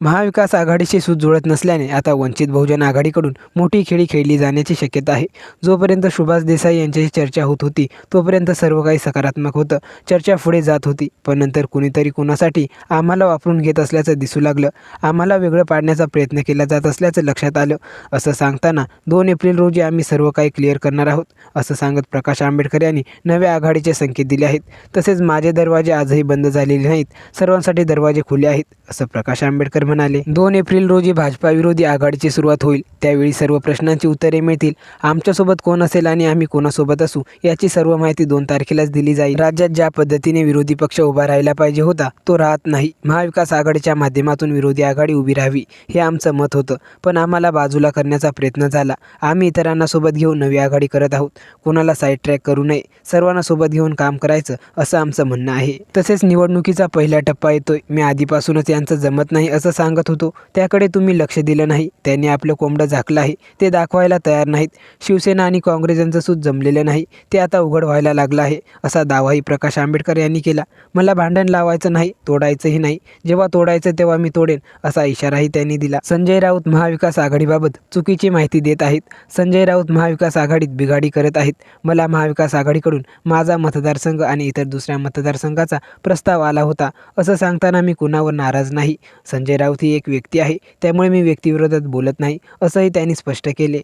महाविकास आघाडीशी सूत जुळत नसल्याने आता वंचित बहुजन आघाडीकडून मोठी खेळी खेळली जाण्याची शक्यता आहे. जोपर्यंत सुभाष देसाई यांच्याशी चर्चा होत होती तोपर्यंत सर्व काही सकारात्मक होतं. चर्चा पुढे जात होती पण नंतर कुणीतरी कुणासाठी आम्हाला वापरून घेत असल्याचं दिसू लागलं. आम्हाला वेगळं पाडण्याचा प्रयत्न केला जात असल्याचं लक्षात आलं. असं सांगताना दोन एप्रिल रोजी आम्ही सर्व काही क्लिअर करणार आहोत असं सांगत प्रकाश आंबेडकर यांनी नव्या आघाडीचे संकेत दिले आहेत. तसेच माझे दरवाजे आजही बंद झालेले नाहीत. सर्वांसाठी दरवाजे खुले आहेत असं प्रकाश आंबेडकर म्हणाले दोन एप्रिल रोजी भाजपा विरोधी आघाडीची सुरुवात होईल. त्यावेळी सर्व प्रश्नांची उत्तरे मिळतील. आमच्यासोबत कोण असेल आणि आम्ही कोणासोबत असू याची सर्व माहिती दोन तारखेलाच दिली जाईल. राज्यात ज्या पद्धतीने विरोधी पक्ष उभा राहायला पाहिजे होता तो राहत नाही. महाविकास आघाडीच्या माध्यमातून विरोधी आघाडी उभी राहावी हे आमचं मत होतं. पण आम्हाला बाजूला करण्याचा प्रयत्न झाला. आम्ही इतरांना सोबत घेऊन नवी आघाडी करत आहोत. कोणाला साईड ट्रॅक करू नये. सर्वांना सोबत घेऊन काम करायचं असं आमचं म्हणणं आहे. तसेच निवडणुकीचा पहिला टप्पा येतोय. मी आधीपासूनच यांचं जमत नाही असं सांगत होतो. त्याकडे तुम्ही लक्ष दिलं नाही. त्यांनी आपलं कोंबडं झाकलं आहे. ते दाखवायला तयार नाहीत. शिवसेना आणि काँग्रेस यांचं सूत जमलेलं नाही. ते आता उघड व्हायला लागलं आहे असा दावाही प्रकाश आंबेडकर यांनी केला. मला भांडण लावायचं नाही तोडायचंही नाही. जेव्हा तोडायचं तेव्हा मी तोडेन असा इशाराही त्यांनी दिला. संजय राऊत महाविकास आघाडीबाबत चुकीची माहिती देत आहेत. संजय राऊत महाविकास आघाडीत बिघाडी करत आहेत. मला महाविकास आघाडीकडून माझा मतदारसंघ आणि इतर दुसऱ्या मतदारसंघाचा प्रस्ताव आला होता. असं सांगताना मी कुणावर नाराज नाही. संजय राऊत मायावती एक व्यक्ती आहे. त्यामुळे मी व्यक्तीविरोधात बोलत नाही असंही त्यांनी स्पष्ट केले.